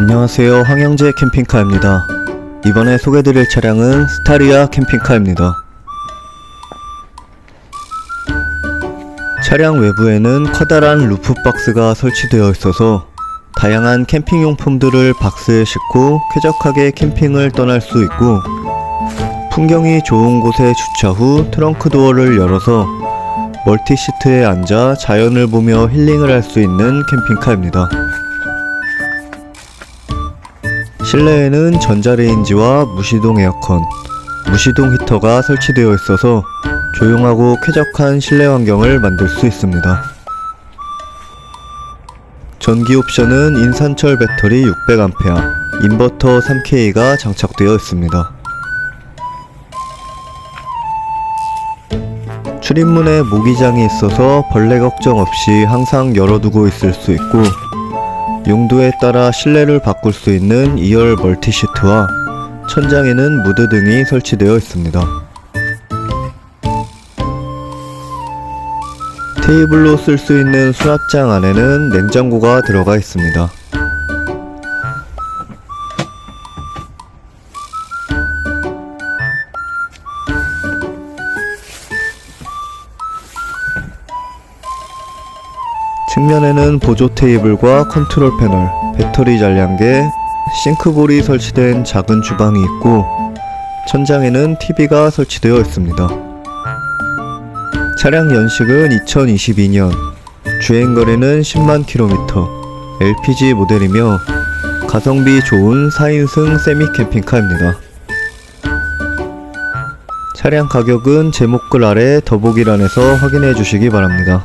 안녕하세요. 황영재 캠핑카입니다. 이번에 소개드릴 차량은 스타리아 캠핑카입니다. 차량 외부에는 커다란 루프박스가 설치되어 있어서 다양한 캠핑용품들을 박스에 싣고 쾌적하게 캠핑을 떠날 수 있고 풍경이 좋은 곳에 주차 후 트렁크 도어를 열어서 멀티시트에 앉아 자연을 보며 힐링을 할 수 있는 캠핑카입니다. 실내에는 전자레인지와 무시동 에어컨, 무시동 히터가 설치되어 있어서 조용하고 쾌적한 실내 환경을 만들 수 있습니다. 전기 옵션은 인산철 배터리 600A, 인버터 3K가 장착되어 있습니다. 출입문에 모기장이 있어서 벌레 걱정 없이 항상 열어두고 있을 수 있고 용도에 따라 실내를 바꿀 수 있는 2열 멀티시트와 천장에는 무드 등이 설치되어 있습니다. 테이블로 쓸 수 있는 수납장 안에는 냉장고가 들어가 있습니다. 측면에는 보조 테이블과 컨트롤 패널, 배터리 잔량계, 싱크볼이 설치된 작은 주방이 있고 천장에는 TV가 설치되어 있습니다. 차량 연식은 2022년, 주행거리는 10만 킬로미터, LPG 모델이며 가성비 좋은 4인승 세미 캠핑카입니다. 차량 가격은 제목글 아래 더보기란에서 확인해 주시기 바랍니다.